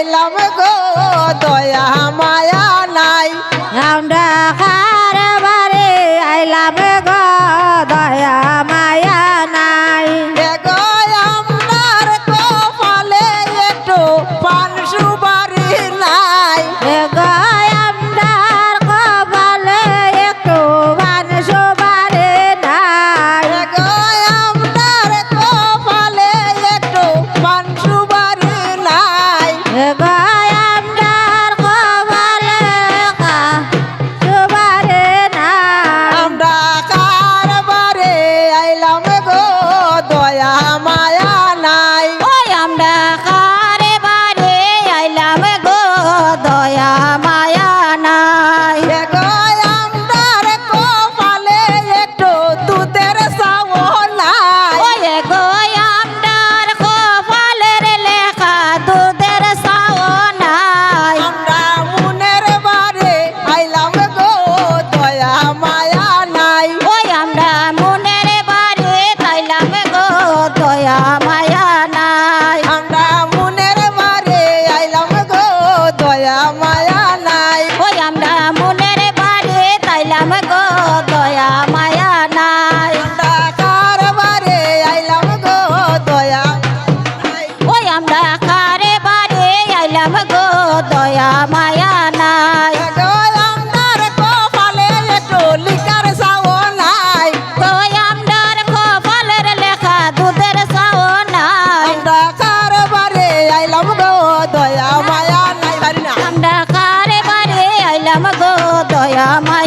পাইলাম গো দয়া মায়া নাই। আমার কপালে টলিকার সাও নাই। তোই আমার কপালের লেখা দুধের সাও নাই। ডাকার বারে আইলাম গো দয়া মায়া নাই আমরা আইলাম গো দয়া মায়া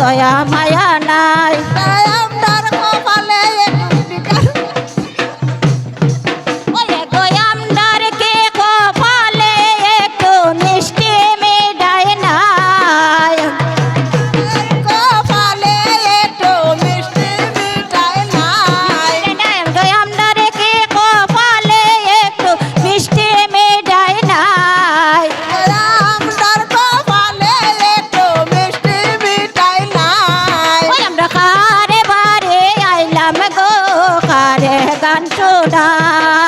দয়া মায়া নাই। দয়া そう。